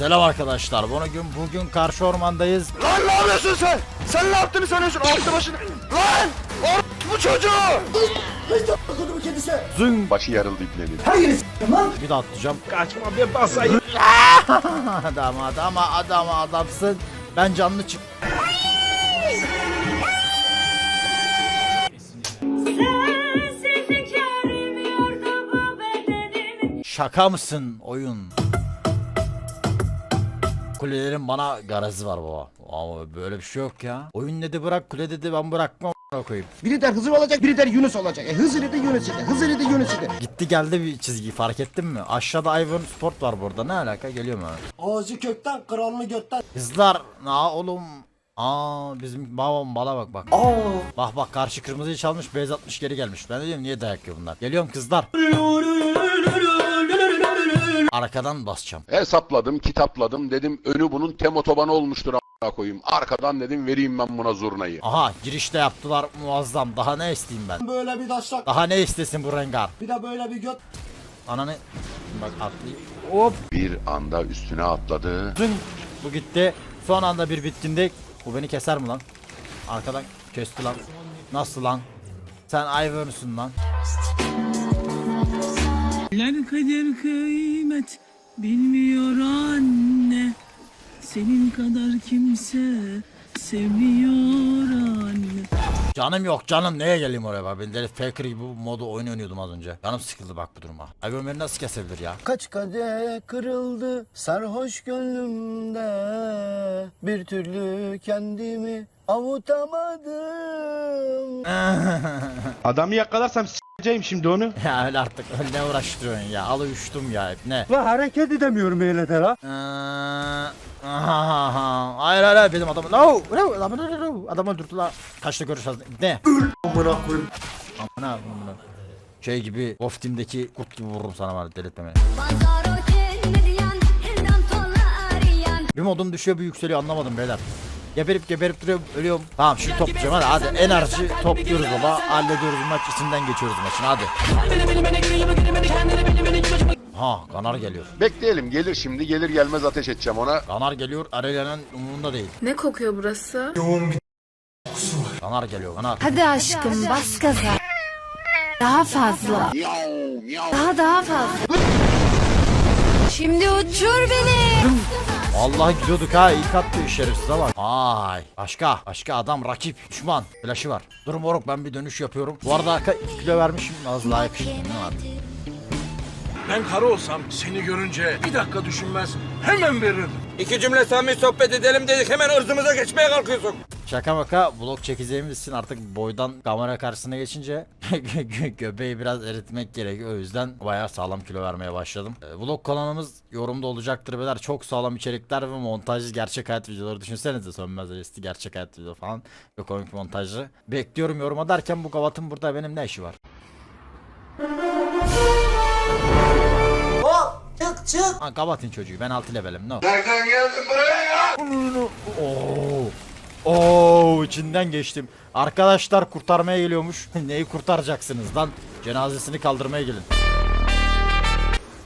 Selam arkadaşlar. Bugün bugün karşı ormandayız. Lan ne yapıyorsun sen? Sen ne yaptığını sanıyorsun altı başını? Lan! Or bu çocuğu! Zın Başı yarıldı iplerin. bir de atlayacağım. Kaçma bir basayım. adam adam adam adamsın. Ben canlı çık. Şaka mısın oyun? Kulelerin bana garazı var baba. Ama böyle bir şey yok ya. Oyun dedi bırak kule dedi ben bırakmam koyayım. Biri der Hızır olacak, biri der Yunus olacak. E Hızır idi Yunus idi, Hızır idi Yunus idi. Gitti geldi bir çizgi fark ettin mi? Aşağıda Iron Sport var burada ne alaka geliyor mu? Ağzı kökten, kralını gökten. Kızlar na oğlum. Aa bizim babam bala bak bak. Aa, Bak bak karşı kırmızıyı çalmış beyaz atmış geri gelmiş. Ben de diyorum niye dayak yiyor bunlar. Geliyorum kızlar. Arkadan basacağım. Hesapladım, kitapladım. Dedim önü bunun tem otobanı olmuştur a**ına koyayım. Arkadan dedim vereyim ben buna zurnayı. Aha girişte yaptılar muazzam. Daha ne isteyeyim ben? böyle bir daşlak, Daha ne istesin bu rengar? bir de böyle bir göt. Ananı bak atlayayım. Hop Bir anda üstüne atladı. dün bu gitti. Son anda bir bitkindik. Bu beni keser mi lan? Arkadan kesti lan. Nasıl lan? Sen Ivor'sun lan. Eller kader kıymet bilmiyor anne Senin kadar kimse sevmiyor anne Canım yok canım neye geleyim oraya bak ben deli faker gibi bu modu oyun oynuyordum az önce. Canım sıkıldı bak bu duruma. Ivor beni nasıl kesebilir ya? Kaç kadeh kırıldı sarhoş gönlümde. Bir türlü kendimi avutamadım. Adamı yakalarsam s**eceğim şimdi onu. ya öyle artık ne uğraştırıyorsun ya? Al uyuştum ya hep ne? Ve hareket edemiyorum öyle de la. Ee, hayır hayır hayır benim adamı no no adamı no, no, no. adamı öldürdüler kaçta görüşeceğiz ne amına koyayım amına amına şey gibi Wolf Team'deki kurt gibi vururum sana var delirtme beni bir modum düşüyor bir yükseliyor anlamadım beyler Geberip geberip duruyor ölüyorum. Tamam şimdi toplayacağım hadi hadi enerji topluyoruz baba. Hallediyoruz maç içinden geçiyoruz maçın hadi. Ha kanar geliyor. Bekleyelim gelir şimdi gelir gelmez ateş edeceğim ona. Kanar geliyor Aurelia'nın umurunda değil. Ne kokuyor burası? Kanar geliyor kanar. Hadi aşkım bas gaza. Daha fazla. Daha daha fazla. Şimdi uçur beni. Vallahi gidiyorduk ha ilk attı şerefsize bak. Ay başka başka adam rakip düşman flaşı var. Dur moruk ben bir dönüş yapıyorum. Bu arada arka 2 kilo vermişim az daha yakışıklı? Ben karı olsam seni görünce bir dakika düşünmez hemen veririm. İki cümle samimi sohbet edelim dedik hemen ırzımıza geçmeye kalkıyorsun. Şaka maka vlog çekeceğimiz için artık boydan kamera karşısına geçince gö- göbeği biraz eritmek gerekiyor. O yüzden bayağı sağlam kilo vermeye başladım. Ee, vlog kanalımız yorumda olacaktır beyler. Çok sağlam içerikler ve montajlı gerçek hayat videoları düşünsenize sönmez esti gerçek hayat video falan ve komik montajlı. Bekliyorum yoruma derken bu gavatın burada benim ne işi var? Çık. Ha gavatın çocuğu ben 6 levelim no. Nereden geldin buraya ya? Oo. Oo içinden geçtim. Arkadaşlar kurtarmaya geliyormuş. Neyi kurtaracaksınız lan? Cenazesini kaldırmaya gelin.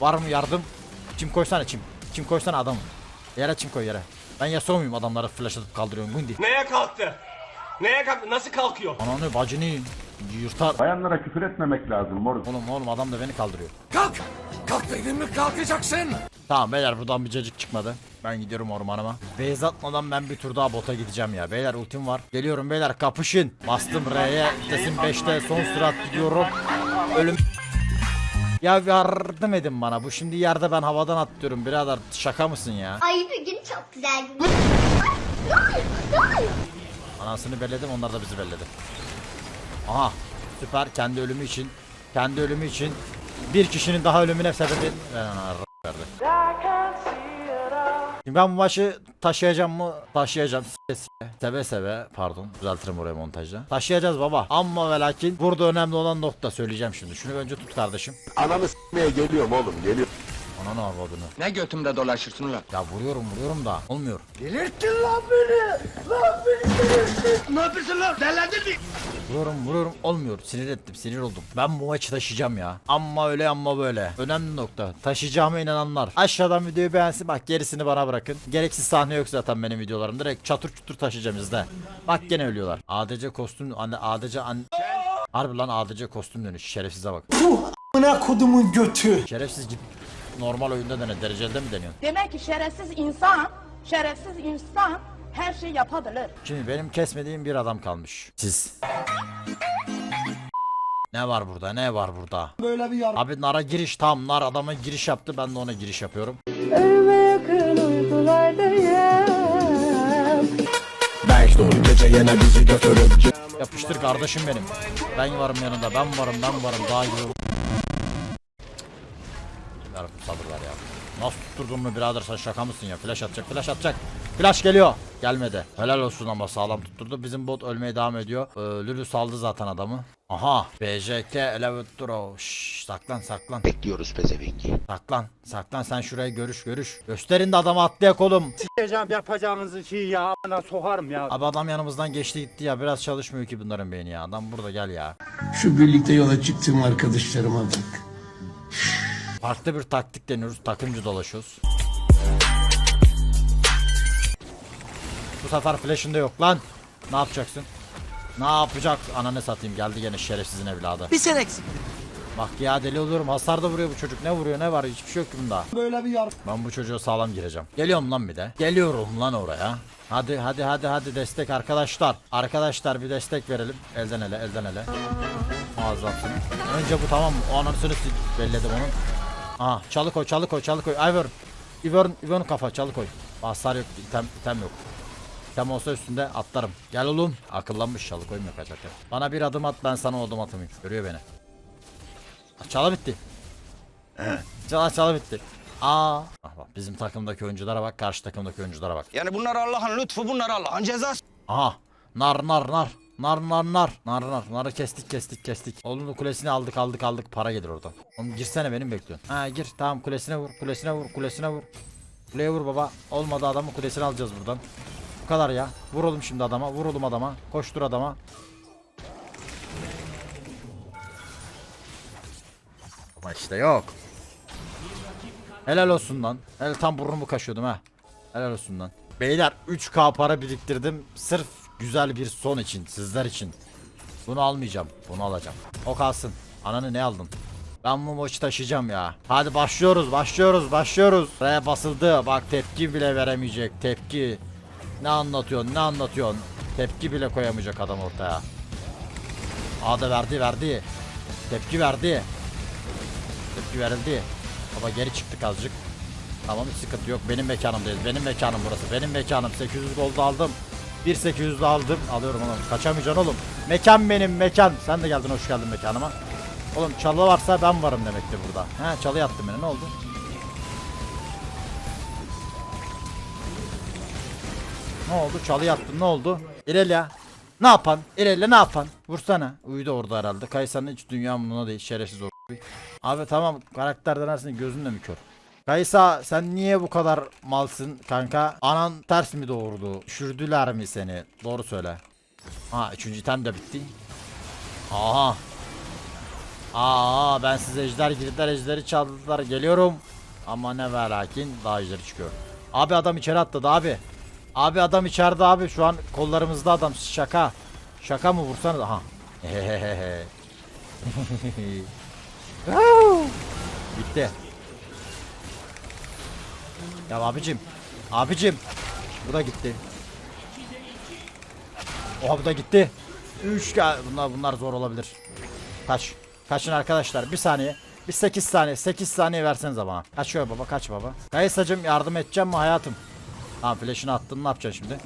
Var mı yardım? Çim koysana çim. Çim koysana adam. Yere çim koy yere. Ben Yasuo muyum adamları flash atıp kaldırıyorum Gundi. Neye kalktı? Neye kalktı? Nasıl kalkıyor? Ananı bacını yırtar. Bayanlara küfür etmemek lazım moruk. Oğlum oğlum adam da beni kaldırıyor. Kalk! Kalk dedim mi kalkacaksın. Tamam beyler buradan bir cacık çıkmadı. Ben gidiyorum ormanıma. Beyz atmadan ben bir tur daha bota gideceğim ya. Beyler ultim var. Geliyorum beyler kapışın. Bastım R'ye. Vitesim 5'te son sürat gidiyorum. Ölüm. Ya yardım edin bana. Bu şimdi yerde ben havadan atlıyorum birader. Şaka mısın ya? Ay bugün çok güzel gün. Anasını belledim onlar da bizi belledi. Aha süper kendi ölümü için. Kendi ölümü için. Bir kişinin daha ölümüne verdi. Şimdi ben bu maçı taşıyacağım mı? Taşıyacağım. Seve seve. Pardon. Düzeltirim oraya montajda. Taşıyacağız baba. Ama ve lakin burada önemli olan nokta söyleyeceğim şimdi. Şunu önce tut kardeşim. Ananı s**meye geliyorum oğlum geliyorum. Ananı avradını. Ne götümde dolaşırsın ulan? Ya vuruyorum vuruyorum da olmuyor. Delirttin lan beni. Lan beni delirttin. Ne yapıyorsun lan? Delendin mi? Vuruyorum vuruyorum olmuyor. Sinir ettim sinir oldum. Ben bu maçı taşıyacağım ya. Amma öyle amma böyle. Önemli nokta. Taşıyacağıma inananlar. Aşağıdan videoyu beğensin. Bak gerisini bana bırakın. Gereksiz sahne yok zaten benim videolarım. Direkt çatır çutur taşıyacağım izle. Bak gene ölüyorlar. ADC kostüm anne ADC an Harbi lan ADC kostüm dönüş. Şerefsize bak. Amına kodumun götü. Şerefsiz git. Normal oyunda dene. Derecelde mi deniyorsun? Demek ki şerefsiz insan, şerefsiz insan her şey yapabilir. Şimdi benim kesmediğim bir adam kalmış. Siz. Ne var burada? Ne var burada? Böyle bir yar. Abi Nar'a giriş tam. Nar adama giriş yaptı. Ben de ona giriş yapıyorum. Yapıştır kardeşim benim. Ben varım yanında. Ben varım ben varım. Daha gibi. Ver sabırlar. Nasıl tutturdun mu birader sen şaka mısın ya? Flash atacak flash atacak. Flash geliyor. Gelmedi. Helal olsun ama sağlam tutturdu. Bizim bot ölmeye devam ediyor. Ee, Lülü saldı zaten adamı. Aha. BJK Elevatro. Şşş saklan saklan. Bekliyoruz pezevengi. Saklan. Saklan sen şuraya görüş görüş. Gösterin de adamı atlayak oğlum. Yapacağım yapacağınızı şey ya. Bana sokarım ya. Abi adam yanımızdan geçti gitti ya. Biraz çalışmıyor ki bunların beyni ya. Adam burada gel ya. Şu birlikte yola çıktığım arkadaşlarıma bak. Farklı bir taktik deniyoruz. Takımcı dolaşıyoruz. Bu sefer flash'ın da yok lan. Ne yapacaksın? Ne yapacak? Ananı satayım geldi gene şerefsizin evladı. Bir sen eksik. Bak ya deli oluyorum. Hasar da vuruyor bu çocuk. Ne vuruyor ne var? Hiçbir şey yok bunda. Böyle bir yar. Ben bu çocuğa sağlam gireceğim. Geliyorum lan bir de. Geliyorum lan oraya. Hadi hadi hadi hadi destek arkadaşlar. Arkadaşlar bir destek verelim. Elden ele elden ele. Ağzımsın. Önce bu tamam mı? O anasını belledim onun. Aha çalı koy çalı koy çalı koy. Ivern. Ivern, Ivern kafa çalı koy. Hasar yok. item, item yok. İtem olsa üstünde atlarım. Gel oğlum. Akıllanmış çalı koymuyor kaçarken. Bana bir adım at ben sana o adım atamayayım. Görüyor beni. Çalı bitti. Çala çala bitti. Aa. Bak bak bizim takımdaki oyunculara bak, karşı takımdaki oyunculara bak. Yani bunlar Allah'ın lütfu bunlar Allah'ın cezası. Aha. Nar nar nar. Nar nar nar. Nar nar. Narı kestik kestik kestik. Oğlum kulesini aldık aldık aldık. Para gelir oradan. Oğlum girsene benim bekliyorsun. Ha gir. Tamam kulesine vur. Kulesine vur. Kulesine vur. Kuleye vur baba. Olmadı adamı kulesini alacağız buradan. Bu kadar ya. Vur oğlum şimdi adama. Vur oğlum adama. Koştur adama. Ama işte yok. Helal olsun lan. Helal tam burnumu kaşıyordum ha. Helal olsun lan. Beyler 3k para biriktirdim. Sırf güzel bir son için. Sizler için. Bunu almayacağım. Bunu alacağım. O kalsın. Ananı ne aldın? Ben bu maçı taşıyacağım ya. Hadi başlıyoruz, başlıyoruz, başlıyoruz. R basıldı. Bak tepki bile veremeyecek. Tepki. Ne anlatıyorsun, ne anlatıyorsun? Tepki bile koyamayacak adam ortaya. Aa da verdi, verdi. Tepki verdi. Tepki verildi. Baba geri çıktık azıcık. Tamam sıkıntı yok. Benim mekanımdayız. Benim mekanım burası. Benim mekanım. 800 gold aldım. 1800 de aldım. Alıyorum oğlum. Kaçamayacaksın oğlum. Mekan benim mekan. Sen de geldin hoş geldin mekanıma. Oğlum çalı varsa ben varım demektir burada. He çalı yattım beni ne oldu? Ne oldu? Çalı yattın ne oldu? İrelia. Ne yapan? İrelia ne yapan? Vursana. Uyudu orada herhalde. Kaysan'ın hiç dünya buna değil. Şerefsiz o. Abi tamam karakter denersin gözün de mi kör? Kaysa sen niye bu kadar malsın kanka? Anan ters mi doğurdu? Düşürdüler mi seni? Doğru söyle. Ha üçüncü item de bitti. Aha. Aa ben size ejder girdiler ejderi çaldılar geliyorum. Ama ne ve lakin daha ejderi çıkıyor. Abi adam içeri atladı abi. Abi adam içeride abi şu an kollarımızda adam şaka. Şaka mı vursanız aha. Bitti. Ya abicim. Abicim. Bu da gitti. Oha bu da gitti. Üç gel. Bunlar bunlar zor olabilir. Kaç. Kaçın arkadaşlar. Bir saniye. Bir 8 saniye. 8 saniye versenize bana. Kaçıyor baba. Kaç baba. Kayısacım yardım edeceğim mi hayatım? Tamam flash'ını attın. Ne yapacaksın şimdi?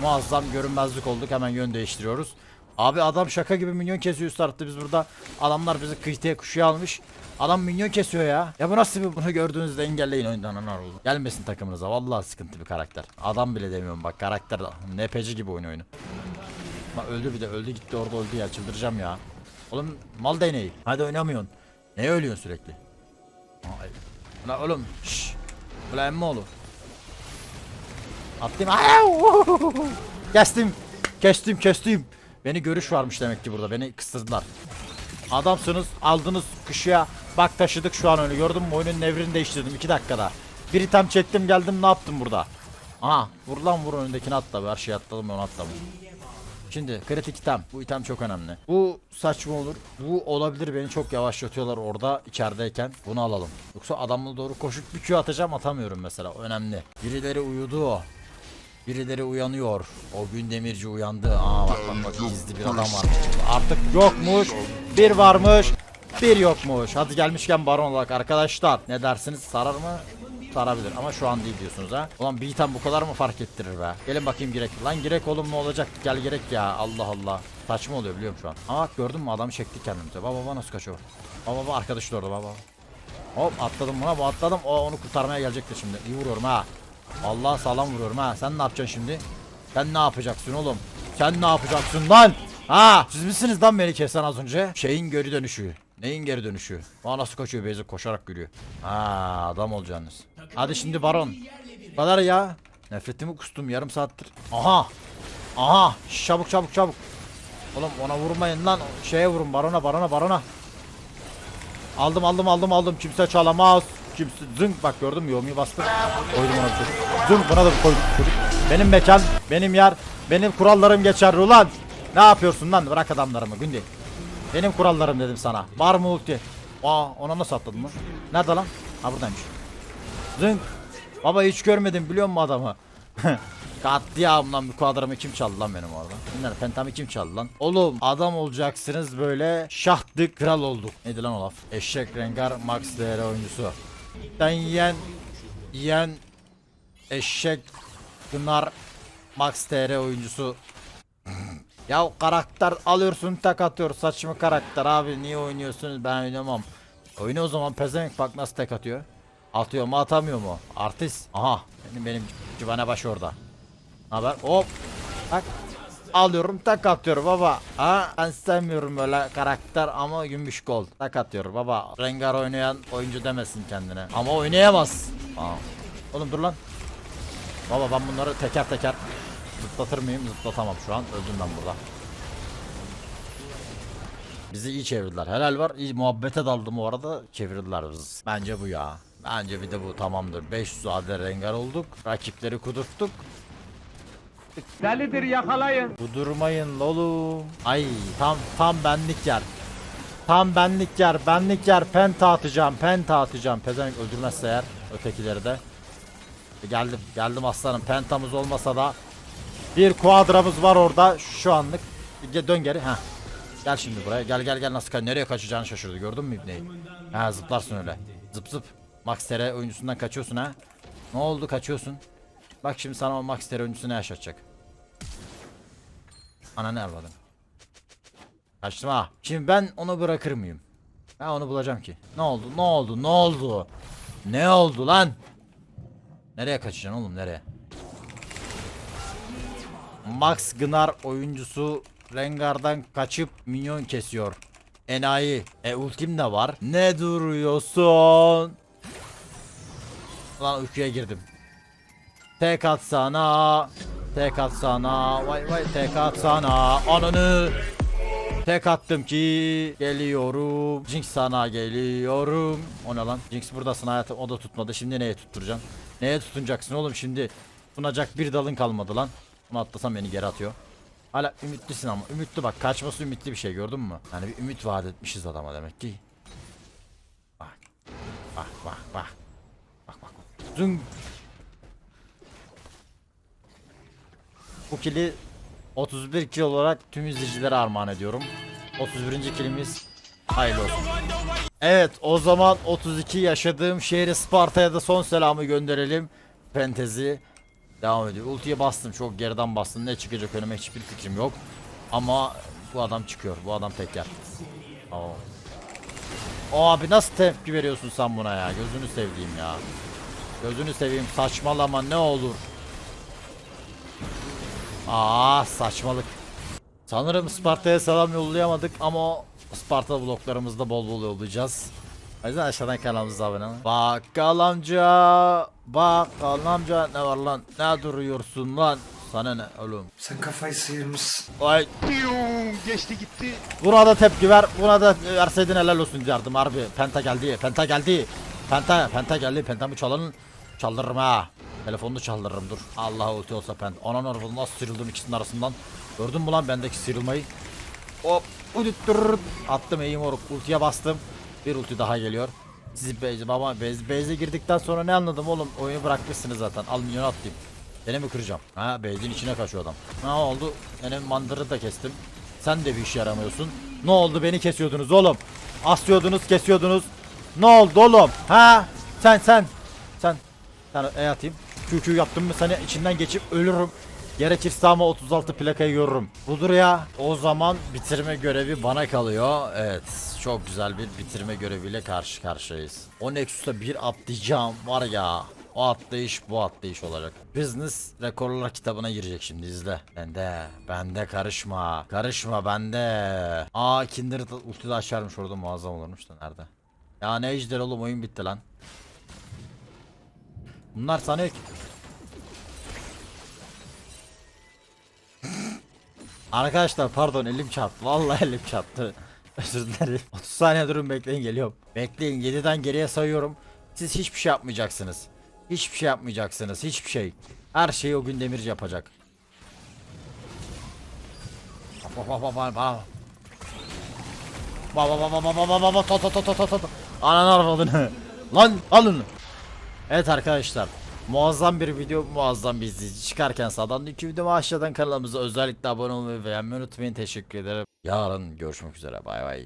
Muazzam görünmezlik olduk. Hemen yön değiştiriyoruz. Abi adam şaka gibi minyon kesiyor üst tarafta biz burada. Adamlar bizi kıytıya kuşuya almış. Adam minyon kesiyor ya. Ya bu nasıl bir bunu gördüğünüzde engelleyin oyundan anar oldu. Gelmesin takımınıza vallahi sıkıntı bir karakter. Adam bile demiyorum bak karakter NPC gibi oyun oyunu. Bak öldü bir de öldü gitti orada öldü ya çıldıracağım ya. Oğlum mal değneği. Hadi oynamıyorsun. Neye ölüyorsun sürekli? Ay. Ulan oğlum şşş. Ulan emmi oğlu. Attım. Kestim. Kestim kestim. Beni görüş varmış demek ki burada. Beni kıstırdılar. Adamsınız aldınız kışıya. Bak taşıdık şu an önü gördün mü oyunun nevrini değiştirdim 2 dakikada. Bir item çektim geldim ne yaptım burada. Aha vur lan vur önündekini atla. Her şeyi atladım onu atladım. Şimdi kritik item. Bu item çok önemli. Bu saçma olur. Bu olabilir beni çok yavaşlatıyorlar orada içerideyken. Bunu alalım. Yoksa adamla doğru koşup bir Q atacağım atamıyorum mesela. Önemli. Birileri uyudu. Birileri uyanıyor. O gün demirci uyandı. Aa bak bak bak gizli bir adam var. Artık yokmuş. Bir varmış. Bir yokmuş. Hadi gelmişken baron olarak arkadaşlar. Ne dersiniz? Sarar mı? Sarabilir ama şu an değil diyorsunuz ha. Ulan bir item bu kadar mı fark ettirir be? Gelin bakayım girek. Lan girek oğlum ne olacak? Gel gerek ya. Allah Allah. Saçma oluyor biliyorum şu an. Ama bak gördün mü adamı çektik kendimize. Baba baba nasıl kaçıyor? Baba baba arkadaş da orada baba. Hop atladım buna bu atladım. O onu kurtarmaya gelecektir şimdi. İyi vuruyorum ha. Allah sağlam vuruyorum ha. Sen ne yapacaksın şimdi? Sen ne yapacaksın oğlum? Sen ne yapacaksın lan? Ha, siz misiniz lan beni kesen az önce? Şeyin geri dönüşü. Neyin geri dönüşü? Aa nasıl kaçıyor Beyzi koşarak yürüyor. Ha adam olacaksınız. Hadi şimdi baron. Kadar ya. Nefretimi kustum yarım saattir. Aha. Aha. Çabuk çabuk çabuk. Oğlum ona vurmayın lan. Şeye vurun barona barona barona. Aldım aldım aldım aldım. Kimse çalamaz. Kimse zınk bak gördün mü yomuyu bastım. Koydum ona bir çocuk. Zınk buna da bir koydum çocuk. Benim mekan, benim yer, benim kurallarım geçerli ulan. Ne yapıyorsun lan? Bırak adamlarımı Gündi. Benim kurallarım dedim sana. Var mı ulti? Aa ona nasıl atladın mı? Nerede lan? Ha buradaymış. Zınk. Baba hiç görmedim biliyor musun adamı? Katliam lan bu kuadramı kim çaldı lan benim orada? Bunlar pentamı kim çaldı lan? Oğlum adam olacaksınız böyle şahtık kral olduk. Neydi lan Olaf? Eşek Rengar Max değeri oyuncusu. Ben yiyen yiyen eşek Gınar Max TR oyuncusu. ya karakter alıyorsun tak atıyor saçma karakter abi niye oynuyorsunuz ben oynamam. Oyna o zaman pezevenk bak nasıl tek atıyor. Atıyor mu atamıyor mu? Artist. Aha benim benim civane baş orada. Haber hop. Bak. Alıyorum tak atıyorum baba. Ha ben sevmiyorum böyle karakter ama gümüş gol. Tak atıyor baba. Rengar oynayan oyuncu demesin kendine. Ama oynayamaz. Aa. Oğlum dur lan. Baba ben bunları teker teker zıplatır mıyım? Zıplatamam şu an. Öldüm ben burada. Bizi iyi çevirdiler. Helal var. İyi muhabbete daldım o arada. Çevirdiler bizi. Bence bu ya. Bence bir de bu tamamdır. 500 adet rengar olduk. Rakipleri kudurttuk. Delidir yakalayın. Kudurmayın oğlum. Ay tam tam benlik yer. Tam benlik yer. Benlik yer. Penta atacağım. Penta atacağım. Pezevenk öldürmezse eğer. Ötekileri de. E, Geldim. Geldim aslanım. Pentamız olmasa da bir kuadramız var orada şu anlık. Ge- Dön geri. Ha. Gel şimdi buraya. Gel gel gel nasıl ka- nereye kaçacağını şaşırdı. Gördün mü İbne'yi? Ha zıplarsın öyle. Zıp zıp. Max TR oyuncusundan kaçıyorsun ha. Ne oldu kaçıyorsun? Bak şimdi sana o Max oyuncusu ne yaşatacak. Ananı avladım. Kaçtım. Şimdi ben onu bırakır mıyım? Ben onu bulacağım ki. Ne oldu? Ne oldu? Ne oldu? Ne oldu lan? Nereye kaçacaksın oğlum nereye? Max Gnar oyuncusu Rengar'dan kaçıp minyon kesiyor. Enayi. E ultim de var. Ne duruyorsun? Lan uykuya girdim. Tek atsana. Tek atsana. Vay vay tek atsana. Ananı. Tek attım ki geliyorum. Jinx sana geliyorum. O ne lan? Jinx buradasın hayatım. O da tutmadı. Şimdi neye tutturacaksın? Neye tutunacaksın oğlum şimdi? Tutunacak bir dalın kalmadı lan. Bunu atlasam beni geri atıyor. Hala ümitlisin ama. Ümitli bak. Kaçması ümitli bir şey gördün mü? Yani bir ümit vaat etmişiz adama demek ki. Bak. Bak bak bak. Bak bak. bak. Bu kili 31 kill olarak tüm izleyicilere armağan ediyorum. 31. kilimiz hayırlı olsun. Evet o zaman 32 yaşadığım şehri Sparta'ya da son selamı gönderelim. Fentezi devam ediyor. Ultiye bastım çok geriden bastım. Ne çıkacak önüme hiçbir fikrim yok. Ama bu adam çıkıyor. Bu adam teker. Oo. Abi nasıl tepki veriyorsun sen buna ya? Gözünü sevdiğim ya. Gözünü seveyim saçmalama ne olur. Aa saçmalık. Sanırım Sparta'ya selam yollayamadık ama Sparta bloklarımızda bol bol yollayacağız. O yüzden aşağıdan kanalımıza abone olun. Bakkal amca, bakkal amca ne var lan? Ne duruyorsun lan? Sana ne oğlum? Sen kafayı sıyırmışsın. Ay. geçti gitti. Buna da tepki ver. Buna da verseydin helal olsun yardım harbi. Penta geldi. Penta geldi. Penta, penta geldi. Pentamı çalın. Çaldırırım ha. Telefonunu çaldırırım dur. Allah ulti olsa pent. Anan arabadan nasıl sıyrıldım ikisinin arasından. Gördün mü lan bendeki sıyrılmayı? Hop. Udüttürür. Attım eğim oruk. Ultiye bastım. Bir ulti daha geliyor. Siz base baba base, base'e girdikten sonra ne anladım oğlum? Oyunu bırakmışsınız zaten. Al milyonu atlayayım. Seni mi kıracağım? Ha base'in içine kaçıyor adam. Ne oldu? Benim mandırı da kestim. Sen de bir işe yaramıyorsun. Ne oldu beni kesiyordunuz oğlum? Aslıyordunuz kesiyordunuz. Ne oldu oğlum? Ha? Sen sen. Sen. Sen e atayım. QQ yaptım mı seni içinden geçip ölürüm. Gerekirse ama 36 plakayı görürüm. Budur ya. O zaman bitirme görevi bana kalıyor. Evet. Çok güzel bir bitirme göreviyle karşı karşıyayız. O Nexus'a bir atlayacağım var ya. O atlayış bu atlayış olacak. Business rekorlar kitabına girecek şimdi izle. Bende. Bende karışma. Karışma bende. Aa Kindred ulti de açarmış orada muazzam olurmuş da nerede? Ya ne ejder oğlum oyun bitti lan. Bunlar ki. Arkadaşlar pardon elim çarptı. Vallahi elim çarptı. Özür dilerim. 30 saniye durun bekleyin geliyorum. Bekleyin 7'den geriye sayıyorum. Siz hiçbir şey yapmayacaksınız. Hiçbir şey yapmayacaksınız. Hiçbir şey. Her şeyi o gün demirci yapacak. Bak bak bak bak to to to to to to to. Ananı arvadını. Lan alın. Evet arkadaşlar. Muazzam bir video, muazzam bir izleyici. Çıkarken sağdan iki video aşağıdan kanalımıza özellikle abone olmayı ve beğenmeyi unutmayın. Teşekkür ederim. Yarın görüşmek üzere. Bay bay.